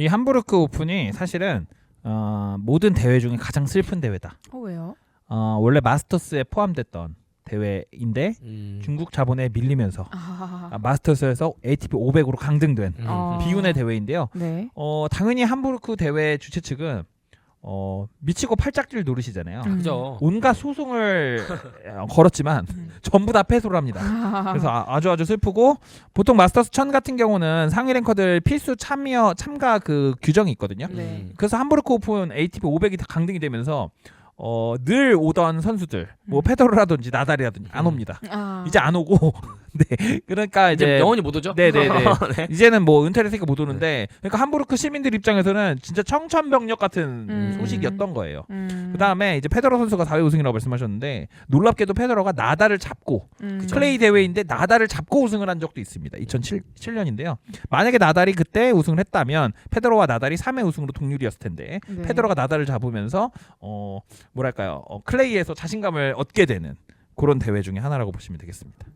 이 함부르크 오픈이 사실은 어, 모든 대회 중에 가장 슬픈 대회다. 어 왜요? 어, 원래 마스터스에 포함됐던 대회인데 음. 중국 자본에 밀리면서 아, 아, 마스터스에서 ATP 500으로 강등된 음. 어. 비운의 대회인데요. 네. 어, 당연히 함부르크 대회 주최 측은 어, 미치고 팔짝질 노릇이잖아요. 음. 그죠. 온갖 소송을 어, 걸었지만 음. 전부 다 패소를 합니다. 그래서 아- 아주 아주 슬프고 보통 마스터스 1000 같은 경우는 상위 랭커들 필수 참여 참가 그 규정이 있거든요. 네. 음. 그래서 함부르크 오픈 ATP 500이 다 강등이 되면서 어, 늘 오던 선수들 뭐 음. 페더러라든지 나달이라든지 안 음. 옵니다. 아. 이제 안 오고 네 그러니까 이제 이제 영원히 못 오죠? 네네네. 네. 이제는 뭐 은퇴를 했으니까 못 오는데 그러니까 함부르크 시민들 입장에서는 진짜 청천벽력 같은 음. 소식이었던 거예요. 음. 그다음에 이제 페더러 선수가 4회 우승이라고 말씀하셨는데 놀랍게도 페더러가 나달을 잡고 음. 클레이 대회인데 나달을 잡고 우승을 한 적도 있습니다. 2007년인데요. 만약에 나달이 그때 우승을 했다면 페더러와 나달이 3회 우승으로 동률이었을 텐데 네. 페더러가 나달을 잡으면서 어 뭐랄까요 어, 클레이에서 자신감을 얻게 되는 그런 대회 중에 하나라고 보시면 되겠습니다.